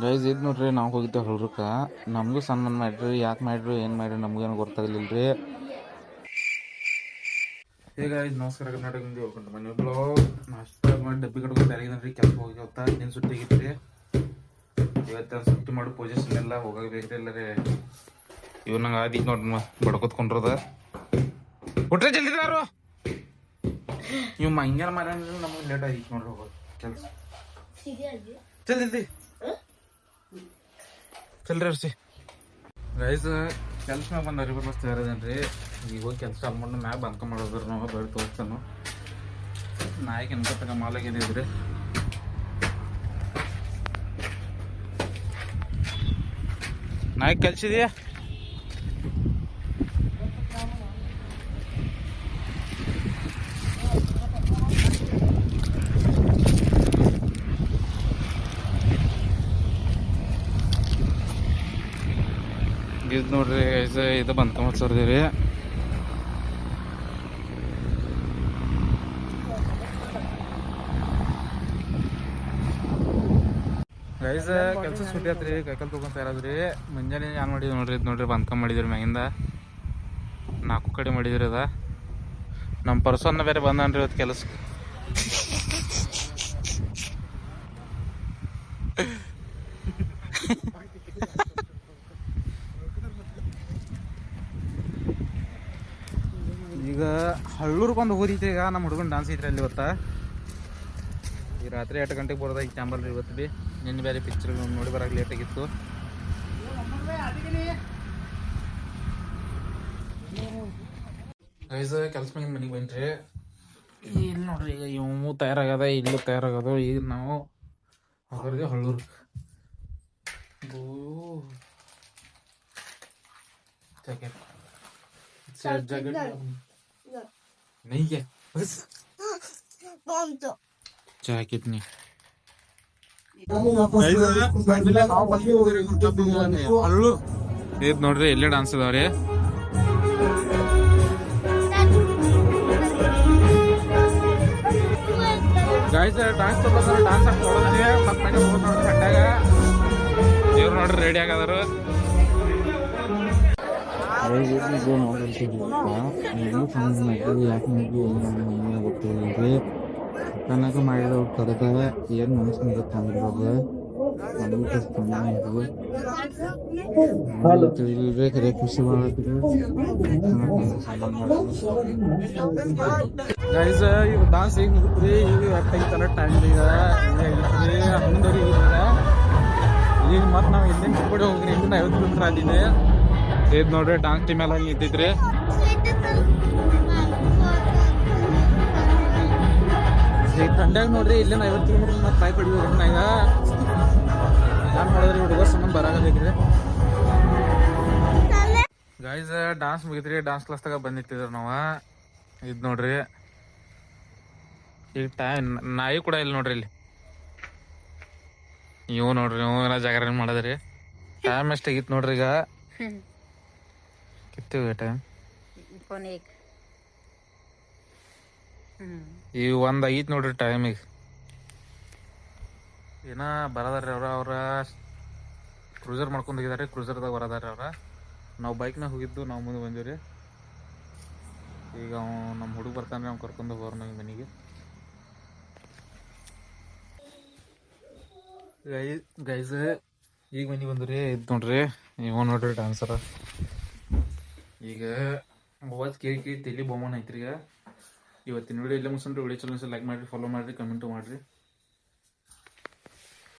Guys ಇದು ನೋಡ್ರಿ ನಾವು ಹೋಗಿದ್ದೆ ಹೊಲ್ರಕ್ಕೆ ನಮಗೂ ಸನ್ಮಾನ ಮಾಡಿರಿ ಯಾಕೆ ಮಾಡಿರಿ ಏನು ಮಾಡಿರಿ ನಮಗೇನು ಗೊತ್ತಾಗಲಿಲ್ಲ ರೀ ಈಗ ಇದು ನಮಸ್ಕಾರ. ಕರ್ನಾಟಕ ಮಂದಿ ಹೋಗ್ಕೊಂಡು ಮನೆ ಬ್ಲಾಗ್ ನಾಷ್ಟ ಮಾಡಿ ಡಬ್ಬಿ ಕಟ್ಕೊಂಡು ರೀ ಕೆಲಸ ಹೋಗಿ ಹೊತ್ತ ಸುಟ್ಟಿ ಸುಟ್ಟಿಗಿತ್ರಿ ಇವತ್ತು ಸುಟ್ಟಿ ಮಾಡಿ ಪೊಸಿಷನ್ ಎಲ್ಲ ಹೋಗಬೇಕ್ರಿ ಎಲ್ಲ ರೀ ಇವ್ ನಂಗೆ ಆದಿ ನೋಡ್ರಿ ಬಡ್ಕೊತ್ಕೊಂಡ್ರದ. ಕೊಟ್ರೆ ಜಲ್ದಿ ಯಾರು ಇವ್ ಮಂಗ್ಯಾನ ಮಾರ ನಮಗೆ ಲೇಟ್ ಆಗಿ ನೋಡ್ರಿ ಹೋಗೋದು ಕೆಲಸ. ಚಲ್ ಜಲ್ದಿ. ಚಲ್ರಿ ರೈಸ್ ಕೆಲ್ಸ ಮ್ಯಾಗ ಬಂದ ಅರಿಬರ್ ಮಸ್ತ್ ಯಾರದೇನ್ರಿ ಈಗ ಹೋಗಿ ಕೆಲಸ ಅಲ್ಮಂಡ್ ಮ್ಯಾಗ ಬಂದ್ಕೊಂಡ್ ಮಾಡೋದ್ರ ನಾವು ಬೇಡ ತೋರಿಸ್ತಾನು. ನಾಯಿಗೆ ತಗ ಮಾಲಾಗಿದ್ದೀವ್ರಿ ನಾಯಿ ಕಲ್ಸಿದ್ಯಾ? ಇದು ನೋಡ್ರಿ ಇದು ಇದು ಬಂದ್ಕೊಂಬತ್ ಸರ್ದಿ ರೀ ಗೈಸ್ ಕೆಲಸ ಸುಟ್ಟಿ ಆತ್ರಿ, ಕೈಕಲ್ ತಗೊಂತ ಇರೋದ್ರಿ. ಮುಂಜಾನೆ ಏನ್ ಮಾಡಿದ್ವಿ ನೋಡ್ರಿ, ಇದು ನೋಡ್ರಿ ಬಂದ್ಕೊಂಡ್ ಮಾಡಿದ್ರಿ ಮ್ಯಾಗಿಂದ. ನಾಲ್ಕು ಕಡೆ ಮಾಡಿದ್ರಿ ಅದ. ನಮ್ಮ ಪರ್ಸನ್ನ ಬೇರೆ ಬಂದನ್ರಿ ಇವತ್ತು ಕೆಲಸ ಈಗ ಹಳ್ಳೂರ್ ಬಂದು ಹೋದಿತ್ರಿ ಈಗ ನಮ್ಮ ಹುಡುಗನ ಡಾನ್ಸ್ ಐತ್ರಿ ಅಲ್ಲಿ ಇವತ್ತ ಈ ರಾತ್ರಿ ಎಂಟು ಗಂಟೆಗೆ ಬರೋದ ಈಗ ಚಾಂಬಲ್ ಇವತ್ತು ಬಿ. ನಿನ್ನೆ ಬೇರೆ ಪಿಕ್ಚರ್ ನೋಡಿ ಬರಕ್ಕೆ ಲೇಟ್ ಆಗಿತ್ತು. ಗೈಸ್ ಕೆಲಸ ಮನೆಗೆ ಬಂದ್ರಿ ಇಲ್ಲಿ ನೋಡ್ರಿ ಈಗ ಇವು ತಯಾರಾಗದ ಇಲ್ಲೂ ತಯಾರಾಗದ ಈಗ ನಾವು ಅವ್ರಿಗೆ Hallur jacket jacket Neyye? Kız. Bandı. Ceketini. ಅಲ್ಲೂ ನೋಡ್ರಿ ಎಲ್ಲೇ ಡಾನ್ಸ್ ಅದಾವ್ರಿ ಗಾಯ್ಸ್ ಡಾನ್ಸ್ ತಗೊಂಡ್ರೆ ಡಾನ್ಸ್ ಹಾಕಿ ಮತ್ತೆ ನೋಡ್ರಿ ಸಟ್ಟಾಗ ಇವ್ರು ನೋಡ್ರಿ ರೆಡಿ ಆಗದಾರು ಕನಕ ಮಾಡಿದ ಕರೆದ ಏನು ಮನಸ್ಸಿನ ಗೊತ್ತಾಗಿರೋದು ತಿಳಿದ್ರೆ ಕರೆ ಖುಷಿ ಮಾಡತ್ತಿದ್ರು ಗೈಸ್ ಈಗ ಡಾನ್ಸ್ ಈಗ ಮುಗಿದ್ರಿ ಈಗ ಎಟ್ಟಾಗಿತ್ತಲ್ಲ ಟೈಮ್ ಈಗ ಹನ್ನೊಂದವರೆಗೆ ಮತ್ತೆ ನಾವು ಚಿಕ್ಕೋಡಿ ಹೋಗ್ರಿ ಇಲ್ಲಿಂದ ಐವತ್ತು ಕಿಲೋಮೀಟರ್ ಆಗಿದೆ ಇದು ನೋಡ್ರಿ ಡಾನ್ಸ್ ಟೀಮ್ ಎಲ್ಲ ನಿಂತಿದ್ರಿ. ಈಗ ತಂಡ್ಯಾಗ ನೋಡ್ರಿ ಇಲ್ಲೇ ಐವತ್ತು ಕಿಲೋಮೀಟರ್ ಮತ್ತೆ ಕಾಯಿ ಪಡಿ ನಾಗ ಈಗ ನಾನು ಮಾಡಿದ್ರಿ ಹುಡುಗರು ಸಂಬಂಧ ಬರಾಗಬೇಕ್ರಿ ಗಾಯ್ಸ್ ಡಾನ್ಸ್ ಮುಗಿತ್ರಿ ಡಾನ್ಸ್ ಕ್ಲಾಸ್ದಾಗ ಬಂದಿತ್ತಿದ್ರು ನಾವು. ಇದು ನೋಡ್ರಿ. ಈಗ ಟೈಮ್ ನಾಯಿ ಕೂಡ ಇಲ್ಲ ನೋಡ್ರಿ ಇಲ್ಲಿ. ಇವು ನೋಡ್ರಿ ಇವು ಎಲ್ಲ ಜಾಗರಣೆ ಮಾಡದ್ರಿ. ಟೈಮ್ ಎಷ್ಟಾಗಿತ್ತು ನೋಡ್ರಿ ಈಗ? किती ಈ ಒಂದ್ ಐತ್ ನೋಡ್ರಿ ಟೈಮಿಗೆ ಏನ ಬರದಾರ ಅವ್ರ ಅವ್ರ ಕ್ರೂಸರ್ ಮಾಡ್ಕೊಂಡು ಹೋಗಿದಾರೆ ಕ್ರೂಸರ್ದಾಗ ಬರದಾರ ಅವ್ರ. ನಾವು ಬೈಕ್ನಾಗ ಹೋಗಿದ್ದು ನಾವು ಮುಂದೆ ಬಂದಿವ್ರಿ ಈಗ ಅವ ನಮ್ಮ ಹುಡುಗ ಬರ್ತಾನೆ ಅವ್ನು ಕರ್ಕೊಂಡು ಹೋಗೋರು ನಂಗೆ ಮನೆಗೆ. ಗೈಸ್ ಈಗ ಮನೆಗೆ ಬಂದ್ರಿ ಇದು ನೋಡ್ರಿ ಇವ ನೋಡ್ರಿ ಡಾನ್ಸರ ಈಗ ಅವತ್ತು ಕೇಳಿ ಕೇಳಿ ತಲೆ ಬಹುಮಾನ ಐತ್ರಿ ಈಗ ಇವತ್ತಿನ ವಿಡಿಯೋ ಇಲ್ಲೇ ಮುಗಿಸ್ರಿ ವಿಡಿಯೋ ಚಲೋ ಲೈಕ್ ಮಾಡಿರಿ ಫಾಲೋ ಮಾಡಿರಿ ಕಮೆಂಟು ಮಾಡಿರಿ.